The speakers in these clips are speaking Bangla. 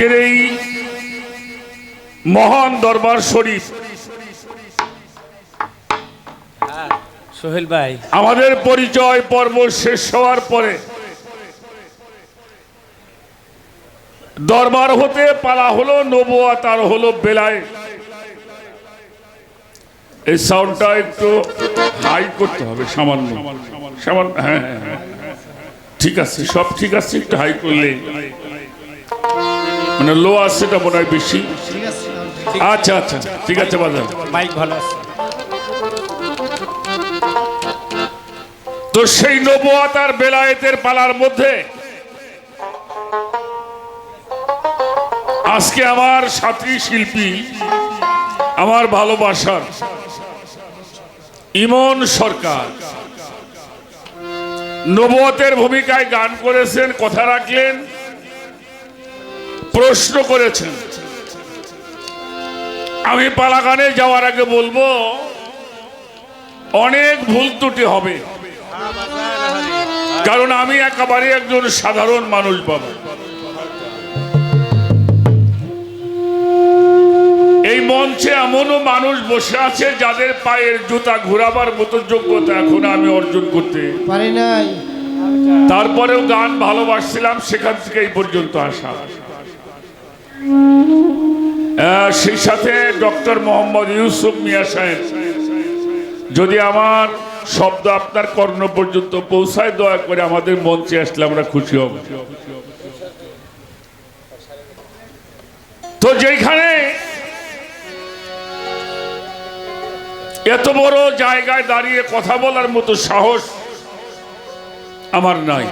আজকের এই মহান দরবার শরীফ। সোহেল ভাই। আমাদের পরিচয় পর্ব শেষ হওয়ার পরে দরবার হতে পালা হলো নবুয়া তার হলো বেলায়। এই সাউন্ডটা একটু হাই করতে হবে সামান্য। সামান্য হ্যাঁ হ্যাঁ হ্যাঁ। ঠিক আছে সব ঠিক আছে একটু হাই করলে মানে লো আছে এটা মনে হয় বেশি। আচ্ছা আচ্ছা ঠিক আছে বাজার মাইক ভালো আছে। তো সেই নবুয়াত আর বেলায়েতের পালার মধ্যে আজকে আমার সাথী শিল্পী আমার ভালোবাসার ইমন সরকার নবুয়তের ভূমিকায় গান করেছেন কথা রাখলেন। প্রশ্ন করেছেন। আমি পালাগানে যাওয়ার আগে বলব অনেক ভুল ত্রুটি হবে। কারণ আমি একেবারে একজন সাধারণ মানুষ বাবা। এই মঞ্চে এমনও মানুষ বসে আছে যাদের পায়ের জুতা ঘোরাবার মতো যোগ্যতা এখন আমি অর্জন করতে পারি নাই। তারপরেও গান ভালোবাসছিলাম সেখান থেকে এই পর্যন্ত আসা। সেই সাথে ডক্টর মোহাম্মদ ইউসুফ মিয়া সাহেব, যদি আমার শব্দ আপনার কর্ণ পর্যন্ত পৌঁছায়, দয়া করে আমাদের মঞ্চে আসলে আমরা খুশি হব। তো যেখানে এত বড় জায়গায় দাঁড়িয়ে কথা বলার মতো সাহস আমার নাই।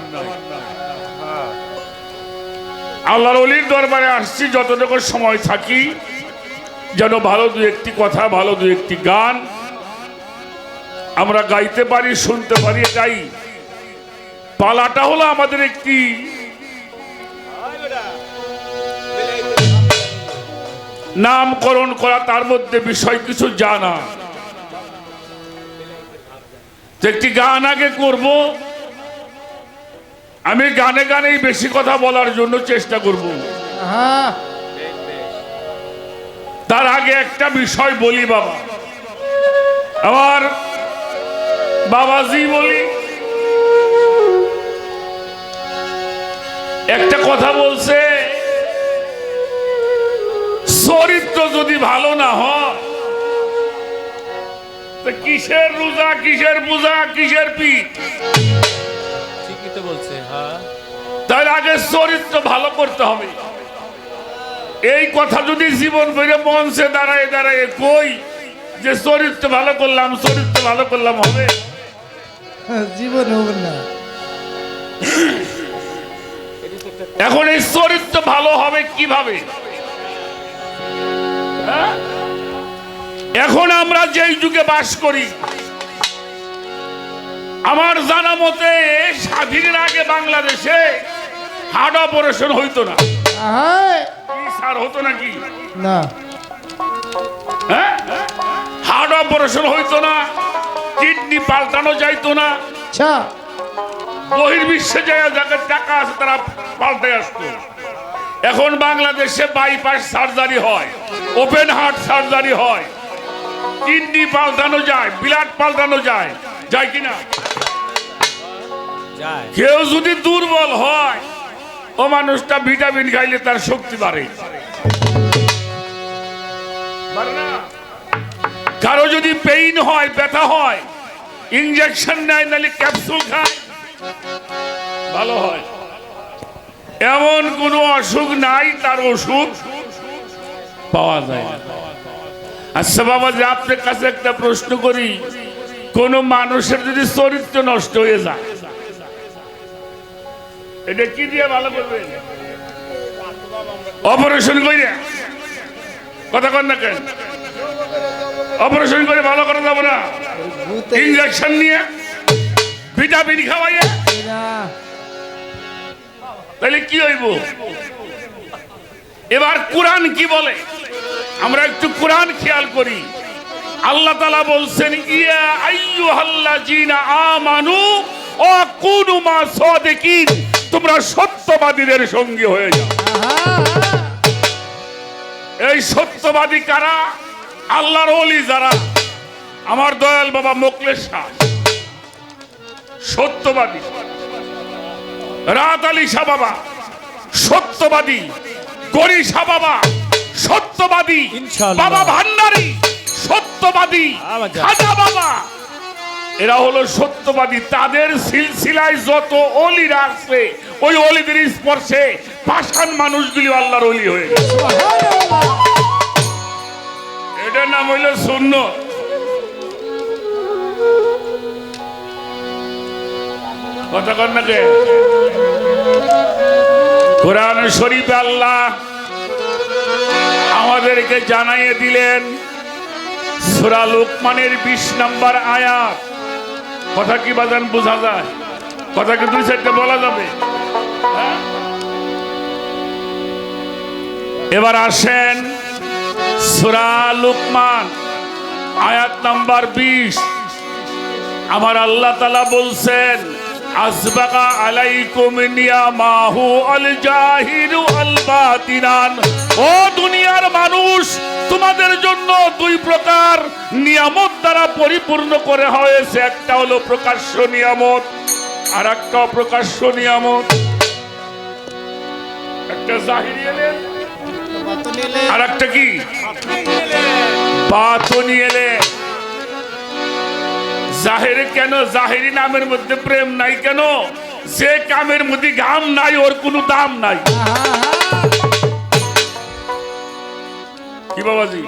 আল্লাহর অলির দরবারে আসছি, যতটুকু সময় থাকি, যেন ভালো দু একটি কথা, ভালো দু একটি গান আমরা গাইতে পারি, শুনতে পারি গাই পালাটা হলো আমাদের একটি নামকরণ করা, তার মধ্যে বিষয় কিছু জানা। একটি গান আগে করব। আমি গানে গানেই বেশি কথা বলার জন্য চেষ্টা করব। হ্যাঁ। তার আগে একটা বিষয় বলি বাবা। আমার বাবাজি বলি একটা কথা বলছে চরিত্র যদি ভালো না হয় তো কিসের রোজা কিসের পূজা কিসের পিঠ ঠিকই তো বলছে। তার আগে চরিত্র ভালো করতে হবে। এই কথা যদি জীবন ভরে মঞ্চে দাঁড়ায় দাঁড়ায় কই যে চরিত্র ভালো করলাম চরিত্র ভালো করলাম হবে? জীবন হবে না। এখন এই চরিত্র ভালো হবে কীভাবে? হ্যাঁ? এখন আমরা যেই যুগে বাস করি আমার জানা মতে স্বাধীনের আগে বাংলাদেশে হার্ট অপারেশন হইতো না। হ্যাঁ কি স্যার হতো নাকি? না। হ্যাঁ? হার্ট অপারেশন হইতো না কিডনি পাল্টানো যাইতো না। আচ্ছা বহির্বিশ্বে যায় যাদের টাকা আছে তারা পাল্টে আসতো। এখন বাংলাদেশে বাইপাস সার্জারি হয় ওপেন হার্ট সার্জারি হয়। কিডনি পাল্টানো যায় ব্লাড পাল্টানো যায় যায় কিনা? যায়। কেউ যদি দুর্বল হয় ও মানুষটা ভিটামিন খাইলে তার শক্তি বাড়ে। কারও যদি পেইন হয়, ব্যথা হয় ইঞ্জেকশন নেয়, নাহলে ক্যাপসুল খায়, ভালো হয়। এমন কোনো অসুখ নাই, তার ওষুধ পাওয়া যায়। আচ্ছা বাবা, যে আপনার কাছে একটা প্রশ্ন করি, কোন মানুষের যদি চরিত্র নষ্ট হয়ে যায় কি দিয়ে ভালো অপারেশন করে কথা কন না কেন? অপারেশন করে ভালো করা যাবে না। ইঞ্জেকশন নিয়ে ভিটামিন খাওয়াইয়া। তাহলে কি হইব? এবার কোরআন কি বলে? আমরা একটু কোরআন খেয়াল করি। আল্লাহ তালা বলছেন, ইয়া আইয়ুহাল্লাযীনা আমানু ও কুনু মা সাদিকিন। তোমরা সত্যবাদীদের সঙ্গী হয়ে যাও। এই সত্যবাদী কারা? আল্লাহর অলি যারা আমার দয়াল বাবা মোকলেশ শাহ। সত্যবাদী। রাত আলী শাহ বাবা সত্যবাদী। গরি শাহ বাবা সত্যবাদী। বাবা ভান্ডারী সত্যবাদী। খাজা বাবা এরা হলো সত্যবাদী। তাদের সিলসিলায় যত অলিরা আছে, ওই অলিদের স্পর্শে পাষাণ মানুষগুলি আল্লাহর অলি হয়ে এটার নাম হইল শূন্য কথা না কোরআন শরীফ আল্লাহ আমাদেরকে জানাইয়ে দিলেন, সুরা লোকমানের বিশ নাম্বার আয়াত। কথা কি বাজান বোঝা যায় কথা কি দুই সাইডটা বলা যাবে? এবার আসেন সুরা লুকমান, আয়াত নাম্বার বিশ আমার আল্লাহ তালা বলছেন আসবাকা আলাইকুম নিয়ামাহু আল জাহিরু আল বাতিনান। ও দুনিয়ার মানুষ তোমাদের জন্য দুই প্রকার নিয়ামত দ্বারা পরিপূর্ণ করে হয়েছে। একটা হলো প্রকাশ্য নিয়ামত আর একটা অপ্রকাশ্য নিয়ামত। একটা জাহিরি এলেন আর একটা কি? বাতনি এলেন। জাহের কেন? জাহেরি নামের মধ্যে প্রেম নাই কেন? যে কামের মধ্যে ঘাম নাই ওর কোনো দাম নাই। কি বাবাজি?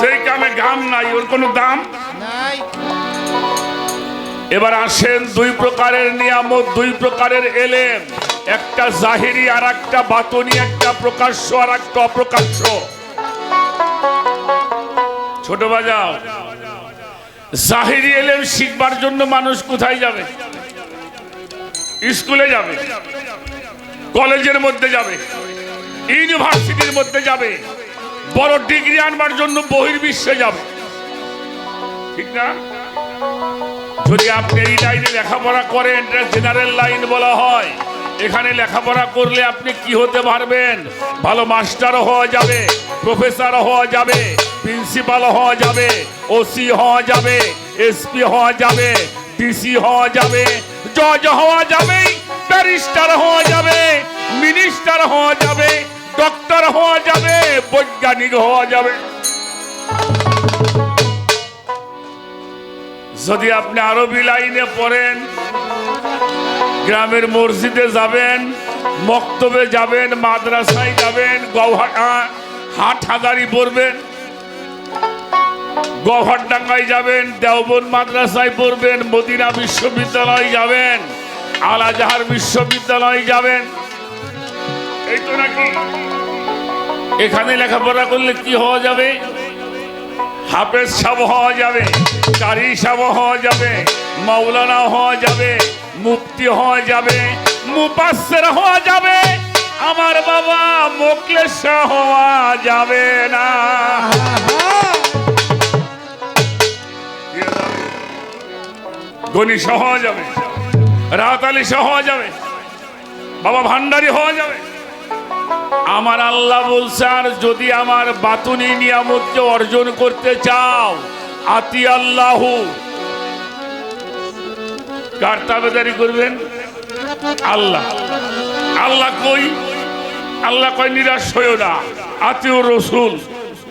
যে কামে ঘাম নাই ওর কোনো দাম? নাই। এবার আসেন দুই প্রকারের নিয়ামত দুই প্রকারের এলেম। একটা জাহিরি আর একটা বাতনি একটা প্রকাশ্য আর একটা অপ্রকাশ্য। ছোট বাজাও। জাহিরি এলেম শিখবার জন্য মানুষ কোথায় যাবে? স্কুলে যাবে, কলেজের মধ্যে যাবে, ইউনিভার্সিটির মধ্যে যাবে, বড় ডিগ্রি আনবার জন্য বহির্বিশ্বে যাবে। ঠিক না? যদি আপনি এই লাইনে লেখাপড়া করেন, এটা জেনারেল লাইন বলা হয়। এখানে লেখাপড়া করলে আপনি কি হতে পারবেন? ভালো মাস্টারও হওয়া যাবে প্রফেসর হওয়া যাবে প্রিন্সিপাল হওয়া যাবে ওসি হওয়া যাবে, এসপি হওয়া যাবে, ডিসি হওয়া যাবে, জজ হওয়া যাবে, ব্যারিস্টার হওয়া যাবে, মিনিস্টার হওয়া যাবে, ডক্টর হওয়া যাবে, বৈজ্ঞানিক হওয়া যাবে। যদি আপনি আরবি লাইনে পড়েন, গ্রামের মসজিদে যাবেন, মক্তবে যাবেন, মাদ্রাসায় যাবেন গৌহাটা হাট হাজারি পড়বেন গৌহাটডাঙ্গায় যাবেন দেওবন মাদ্রাসায় পড়বেন, মদিনা বিশ্ববিদ্যালয় যাবেন, আলাজাহার বিশ্ববিদ্যালয় যাবেন। এই তো নাকি। এখানে লেখাপড়া করলে কি হওয়া যাবে? হাফেজ সাহ হওয়া যাবে, কারি সাহ হওয়া যাবে, মাওলানা হওয়া যাবে মুক্তি হওয়া যাবে মুপাসের হওয়া যাবে, আমার বাবা মোকলেশ হওয়া যাবে না। গণি সহ যাবে। রাত আলী সহ যাবে। বাবা ভান্ডারি হওয়া যাবে। আমার আল্লাহ বলছে, আর যদি আমার বাতুনি নিয়ামতকে অর্জন করতে চাও, আতি আল্লাহ। কার তাবেদারি করবেন? আল্লাহ। আল্লাহ কই? আল্লাহ কই নিরাশ হইও না। আতিও রসুল।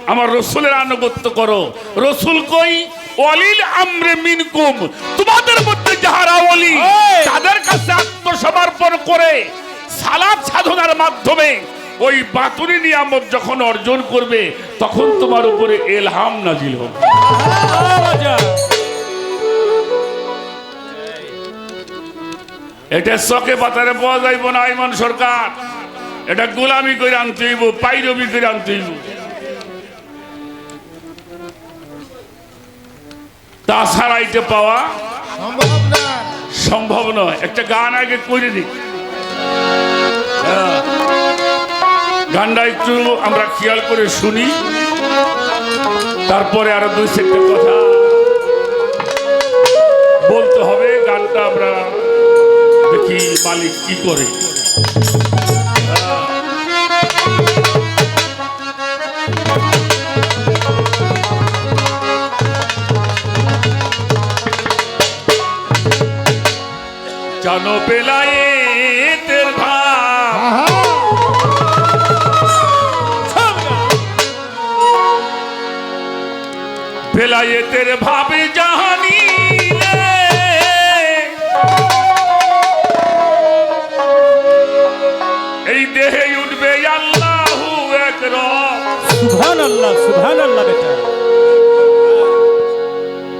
আমার রসুলের আনুগত্য করো। রসুল কই? অলিল আমরে মিনকুম। তোমাদের মধ্যে যাহারা অলি তাদের কাছে আত্মসমর্পণ করে সালাদ সাধনার মাধ্যমে ওই বাতুরি নিয়ামত যখন অর্জন করবে তখন তোমার উপরে এলহাম নাজিল হবে। এটা চকে পাতারে পাওয়া যাইব না আইমান সরকার। এটা গোলামি করে আনতে হইব পাইরবি করে আনতে হইব। তাছাড়া এটা পাওয়া সম্ভব নয়। একটা গান আগে করে দিই। হ্যাঁ। গানটা একটু আমরা খেয়াল করে শুনি। তারপরে আরও দুই চারটে কথা বলতে হবে। গানটা আমরা দেখি মালিক কি করে। জানো বেলায়েতের ভাব। বেলায়েতের ভাবে জাহানি এই দেহে উঠবে আল্লাহু এক রব সুবহান আল্লাহ সুবহান আল্লাহ বেটা।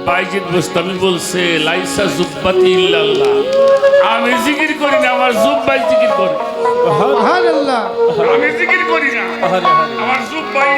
বাইজিদ মুস্তামি বলছে লাইসা জুব্বাতি ইল্লাল্লাহ। আমি জিকির করি না আমার জুব্বাই জিকির করে। সুবহানাল্লাহ। আমি জিকির করি না আমার জুব্বাই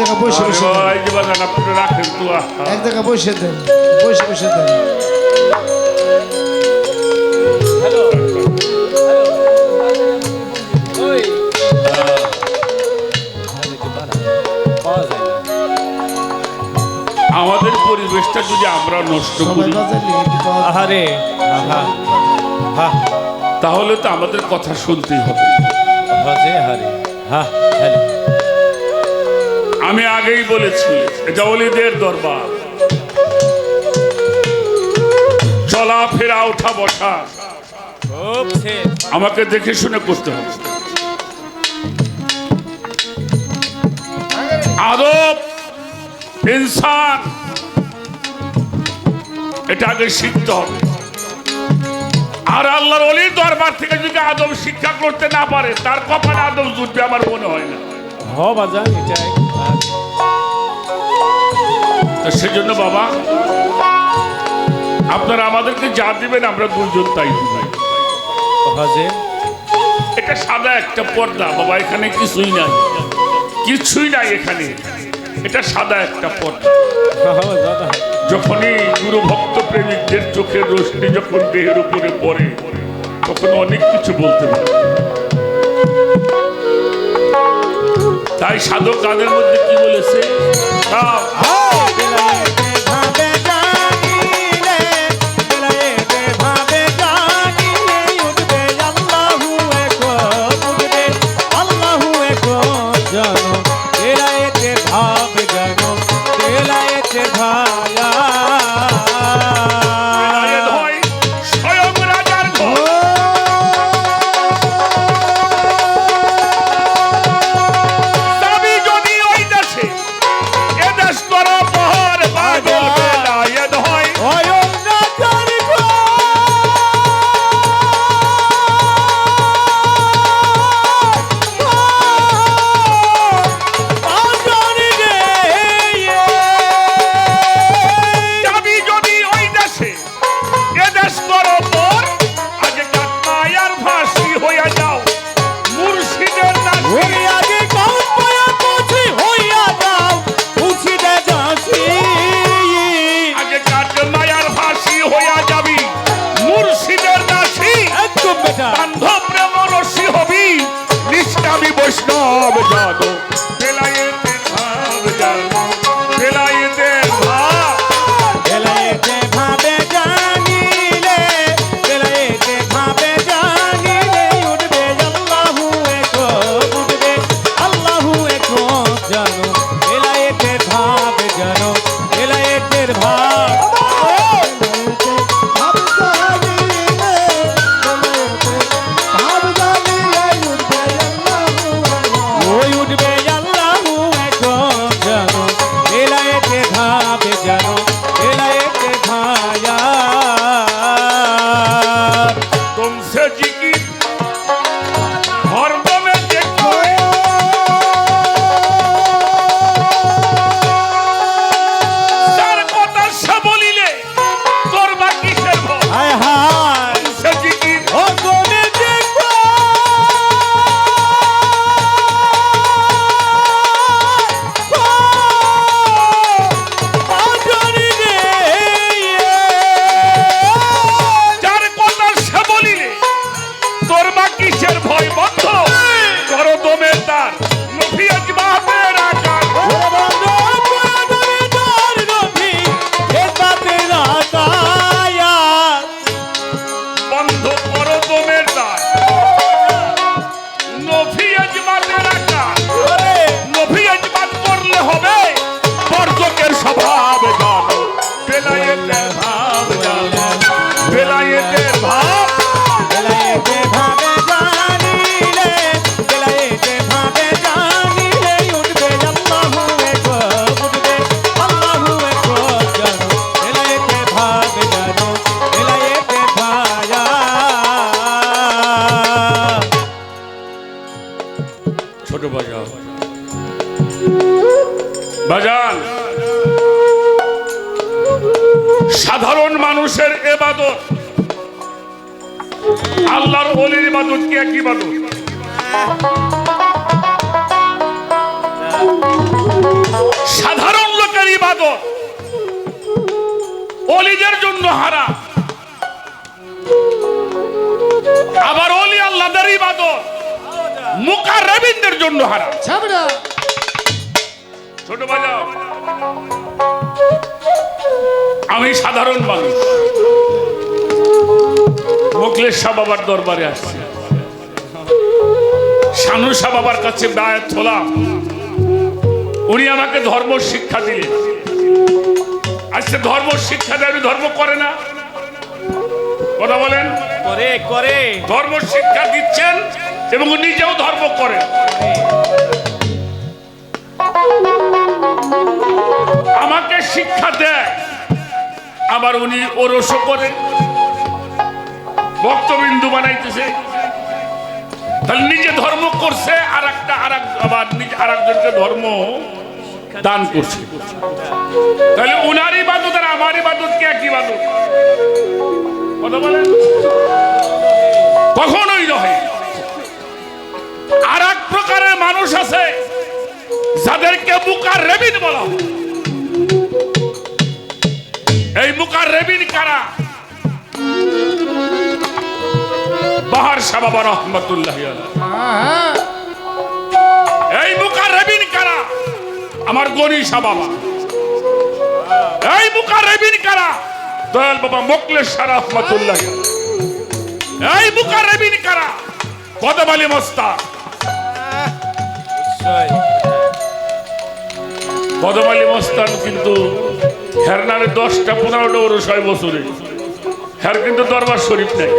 জায়গায় বসে বসে রাখেন। এক জায়গায় বসে দেন বসে বসে দেন। আমাদের পরিবেশটা যদি আমরা নষ্ট করি। আহারে তাহলে তো আমাদের কথা শুনতেই হবে। হজে হারে হা হ্যালো। আমি আগেই বলেছি এটা অলিদের দরবার। চলা ফেরা ওঠা বসা আমাকে দেখে শুনে করতে হবে। আদব, ইনসান, এটা আগে শিখতে হবে। আর আল্লাহর অলির দরবার থেকে যদি আদব শিক্ষা করতে না পারে, তার কপালে আদব জুটবে আমার মনে হয় না। হ, বাজান, এটাই। তো সেজন্য বাবা আপনারা আমাদেরকে যা দিবেন আমরা দুজন তাই দিব। এটা সাদা একটা পর্দা বাবা এখানে কিছুই নাই। কিছুই নাই এখানে। এটা সাদা একটা পর্দা। যখনই গুরু ভক্ত প্রেমিকদের চোখের রোশনি যখন দেহের উপরে পড়ে তখন অনেক কিছু বলতে পারে। তাই সাধক গানের মধ্যে কি বলেছে? এবাদত আল্লাহর অলির ইবাদত কি এক ইবাদত? সাধারণ লোকের ইবাদত। অলিদের জন্য হারা। আবার অলি আল্লাহদের ইবাদত। মুকার রবীন্দ্রের জন্য হারা। ছোট বাজাও আমি সাধারণ মানুষ। মোকলেশ শাহ বাবার দরবারে আসছি। শানু শাহ বাবার কাছে বায়াত হলাম উনি আমাকে ধর্ম শিক্ষা দিলেন। আজকে ধর্ম শিক্ষা দেয় ধর্ম করে না। কথা বলেন? করে করে। ধর্ম শিক্ষা দিচ্ছেন এবং নিজেও ধর্ম করেন। আমাকে শিক্ষা দেয় আবার উনি ওরসও করেন। ভক্তবিন্দু বানাইতেছে। তাহলে নিজে ধর্ম করছে আর একটা আর আবার নিজে আর একজনকে ধর্ম দান করছে। তাহলে উনার ইবাদত আর আমার ইবাদত কি এক ইবাদত? কথা বলেন? কখনোই নয় আর এক প্রকারের মানুষ আছে, যাদেরকে মুকার রেবিন বলা হয়। এই মুকার রেবিন কারা? বাহার সাবাবা রহমতুল্লাহ এই মুকার রেবিন কারা? আমার গনি বাবা এই মুকার রেবিন কারা? দয়াল বাবা মোকলেশ রহমতুল্লাহ এই মুকার রেবিন কারা? কদম আলী মস্তা কদম মস্তান কিন্তু হেরনারে দশটা, পনেরোটা ওর ছয় বছরে। হ্যার কিন্তু দরবার শরীফ নেই।